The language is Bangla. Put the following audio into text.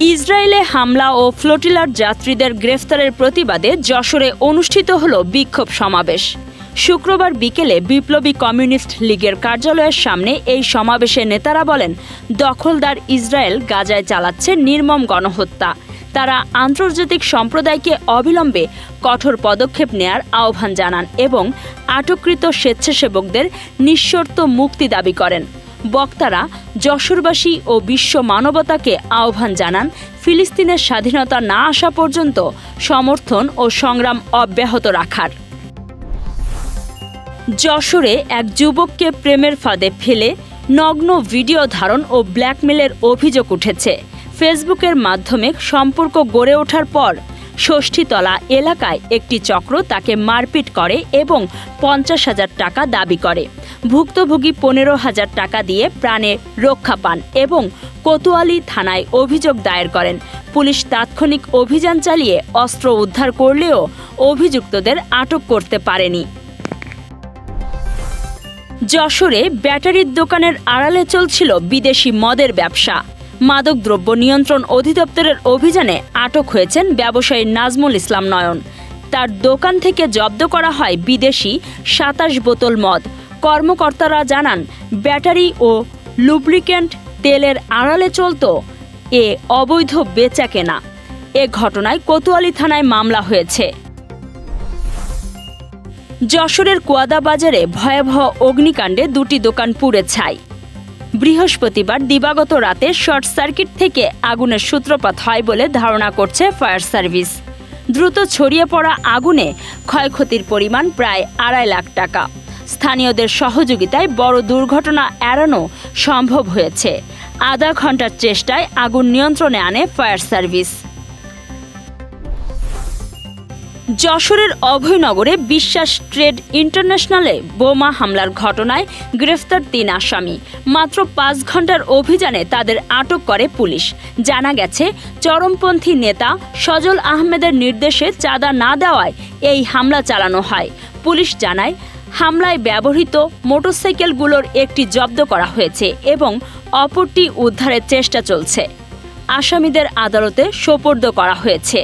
ইসরায়েলে হামলা ও ফ্লোটিলার যাত্রীদের গ্রেফতারের প্রতিবাদে যশোরে অনুষ্ঠিত হল বিক্ষোভ সমাবেশ। শুক্রবার বিকেলে বিপ্লবী কমিউনিস্ট লীগের কার্যালয়ের সামনে এই সমাবেশে নেতারা বলেন, দখলদার ইসরায়েল গাজায় চালাচ্ছে নির্মম গণহত্যা। তারা আন্তর্জাতিক সম্প্রদায়কে অবিলম্বে কঠোর পদক্ষেপ নেয়ার আহ্বান জানান এবং আটককৃত স্বেচ্ছাসেবকদের নিঃশর্ত মুক্তি দাবি করেন। বক্তারা যশোরবাসী ও বিশ্ব মানবতাকে আহ্বান জানান, ফিলিস্তিনের স্বাধীনতা না আসা পর্যন্ত সমর্থন ও সংগ্রাম অব্যাহত রাখার। যশোরে এক যুবককে প্রেমের ফাঁদে ফেলে নগ্ন ভিডিও ধারণ ও ব্ল্যাকমেলের অভিযোগ উঠেছে। ফেসবুকের মাধ্যমে সম্পর্ক গড়ে ওঠার পর ষষ্ঠীতলা এলাকায় একটি চক্র তাকে মারপিট করে এবং পঞ্চাশ হাজার টাকা দাবি করে। ভুক্তভোগী পনেরো হাজার টাকা দিয়ে প্রাণে রক্ষা পান এবং কোতোয়ালি থানায় অভিযোগ দায়ের করেন। পুলিশ তাৎক্ষণিক অভিযান চালিয়ে অস্ত্র উদ্ধার করলেও অভিযুক্তদের আটক করতে পারেনি। যশোরে ব্যাটারির দোকানের আড়ালে চলছিল বিদেশি মদের ব্যবসা। মাদকদ্রব্য নিয়ন্ত্রণ অধিদপ্তরের অভিযানে আটক হয়েছেন ব্যবসায়ী নাজমুল ইসলাম নয়ন। তার দোকান থেকে জব্দ করা হয় বিদেশি সাতাশ বোতল মদ। কর্মকর্তারা জানান, ব্যাটারি ও লুব্রিকেন্ট তেলের আড়ালে চলত, এ অবৈধ বেচা কেনা। এ ঘটনায় কোতোয়ালি থানায় মামলা হয়েছে। যশোরের কোয়াদা বাজারে ভয়াবহ অগ্নিকাণ্ডে দুটি দোকান পুড়ে ছাই। বৃহস্পতিবার দিবাগত রাতে শর্ট সার্কিট থেকে আগুনের সূত্রপাত হয় বলে ধারণা করছে ফায়ার সার্ভিস। দ্রুত ছড়িয়ে পড়া আগুনে ক্ষয়ক্ষতির পরিমাণ প্রায় আড়াই লাখ টাকা। স্থানীয়দের সহযোগিতায় বড় দুর্ঘটনা এড়ানো সম্ভব হয়েছে। আধা ঘণ্টার চেষ্টায় আগুন নিয়ন্ত্রণে আনে ফায়ার সার্ভিস। যশোরের অভয়নগরে বিশ্বাস ট্রেড ইন্টারন্যাশনালে বোমা হামলার ঘটনায় গ্রেফতার তিন আসামি। মাত্র পাঁচ ঘণ্টার অভিযানে তাদের আটক করে পুলিশ। জানা গেছে, চরমপন্থী নেতা সজল আহমেদের নির্দেশে চাঁদা না দেওয়ায় এই হামলা চালানো হয়। পুলিশ জানায় হামলায় ব্যবহৃত মোটরসাইকেলগুলোর একটি জব্দ করা হয়েছে এবং অপরটি উদ্ধারের চেষ্টা চলছে। আসামিদের আদালতে সোপর্দ করা হয়েছে।